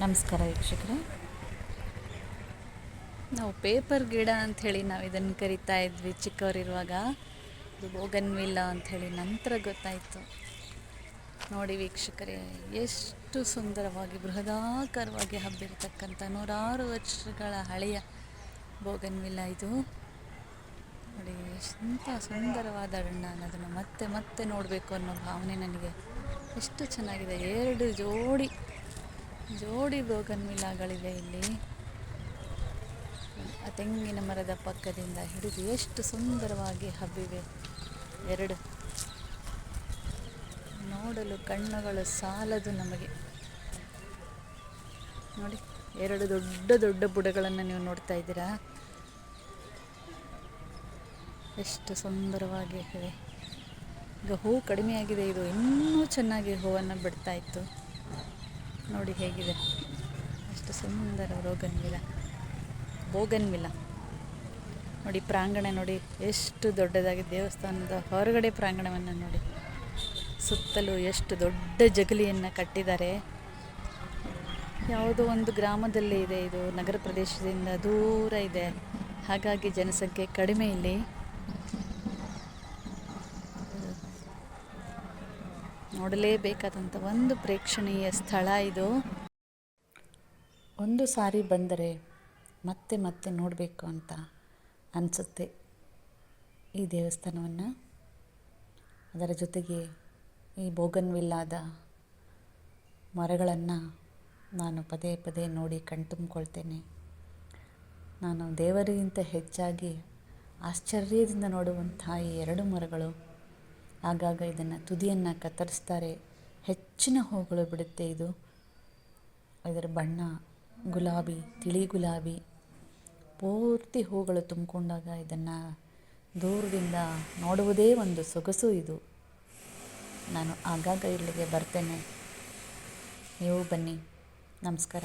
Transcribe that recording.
ನಮಸ್ಕಾರ ವೀಕ್ಷಕರೇ. ನಾವು ಪೇಪರ್ ಗಿಡ ಅಂಥೇಳಿ ನಾವು ಇದನ್ನು ಕರಿತಾ ಇದ್ವಿ ಚಿಕ್ಕವರಿರುವಾಗ. ಇದು ಬೋಗನ್ವಿಲ್ಲ ಅಂಥೇಳಿ ನಂತರ ಗೊತ್ತಾಯಿತು. ನೋಡಿ ವೀಕ್ಷಕರೇ, ಎಷ್ಟು ಸುಂದರವಾಗಿ, ಬೃಹದಾಕಾರವಾಗಿ ಹಬ್ಬಿರತಕ್ಕಂಥ ನೂರಾರು ವರ್ಷಗಳ ಹಳೆಯ ಬೋಗನ್ವಿಲ್ಲ ಇದು. ನೋಡಿ, ಎಂಥ ಸುಂದರವಾದ ಅಣ್ಣ ಅನ್ನೋದನ್ನು ಮತ್ತೆ ಮತ್ತೆ ನೋಡಬೇಕು ಅನ್ನೋ ಭಾವನೆ ನನಗೆ. ಎಷ್ಟು ಚೆನ್ನಾಗಿದೆ, ಎರಡು ಜೋಡಿ ಜೋಡಿ ಬೋಗನ್ವಿಲಾಗಳಿವೆ ಇಲ್ಲಿ. ಆ ತೆಂಗಿನ ಮರದ ಪಕ್ಕದಿಂದ ಹಿಡಿದು ಎಷ್ಟು ಸುಂದರವಾಗಿ ಹಬ್ಬಿವೆ. ಎರಡು. ನೋಡಲು ಕಣ್ಣುಗಳು ಸಾಲದು ನಮಗೆ. ನೋಡಿ, ಎರಡು ದೊಡ್ಡ ದೊಡ್ಡ ಬುಡಗಳನ್ನು ನೀವು ನೋಡ್ತಾ ಇದ್ದೀರಾ? ಎಷ್ಟು ಸುಂದರವಾಗಿ ಇವೆ. ಈಗ ಹೂವು ಕಡಿಮೆಯಾಗಿದೆ, ಇದು ಇನ್ನೂ ಚೆನ್ನಾಗಿ ಹೂವನ್ನು ಬಿಡ್ತಾ ಇತ್ತು. ನೋಡಿ ಹೇಗಿದೆ. ಅಷ್ಟು ಸುಂದರ ರೋಗನ್ವಿಲ ಬೋಗನ್ವಿಲ ನೋಡಿ ಪ್ರಾಂಗಣ ನೋಡಿ, ಎಷ್ಟು ದೊಡ್ಡದಾಗಿ ದೇವಸ್ಥಾನದ ಹೊರಗಡೆ ಪ್ರಾಂಗಣವನ್ನು ನೋಡಿ. ಸುತ್ತಲೂ ಎಷ್ಟು ದೊಡ್ಡ ಜಗಲಿಯನ್ನು ಕಟ್ಟಿದ್ದಾರೆ. ಯಾವುದೋ ಒಂದು ಗ್ರಾಮದಲ್ಲೇ ಇದೆ, ಇದು ನಗರ ಪ್ರದೇಶದಿಂದ ದೂರ ಇದೆ. ಹಾಗಾಗಿ ಜನಸಂಖ್ಯೆ ಕಡಿಮೆ ಇಲ್ಲಿ. ನೋಡಲೇಬೇಕಾದಂಥ ಒಂದು ಪ್ರೇಕ್ಷಣೀಯ ಸ್ಥಳ ಇದು. ಒಂದು ಸಾರಿ ಬಂದರೆ ಮತ್ತೆ ಮತ್ತೆ ನೋಡಬೇಕು ಅಂತ ಅನಿಸುತ್ತೆ ಈ ದೇವಸ್ಥಾನವನ್ನು. ಅದರ ಜೊತೆಗೆ ಈ ಬೋಗನ್ವಿಲ್ಲಾದ ಮರಗಳನ್ನು ನಾನು ಪದೇ ಪದೇ ನೋಡಿ ಕಣ್ತುಂಬಿಕೊಳ್ತೇನೆ ನಾನು ದೇವರಿಗಿಂತ ಹೆಚ್ಚಾಗಿ ಆಶ್ಚರ್ಯದಿಂದ ನೋಡುವಂಥ ಈ ಎರಡು ಮರಗಳು ಆಗಾಗ ಇದನ್ನು ತುದಿಯನ್ನು ಕತ್ತರಿಸ್ತಾರೆ. ಹೆಚ್ಚಿನ ಹೂಗಳು ಬಿಡುತ್ತೆ ಇದು. ಇದರ ಬಣ್ಣ, ಗುಲಾಬಿ, ತಿಳಿ ಗುಲಾಬಿ. ಪೂರ್ತಿ ಹೂಗಳು ತುಂಬಿಕೊಂಡಾಗ ಇದನ್ನು ದೂರದಿಂದ ನೋಡುವುದೇ ಒಂದು ಸೊಗಸು ಇದು. ನಾನು ಆಗಾಗ ಇಲ್ಲಿಗೆ ಬರ್ತೇನೆ. ನೀವು ಬನ್ನಿ. ನಮಸ್ಕಾರ.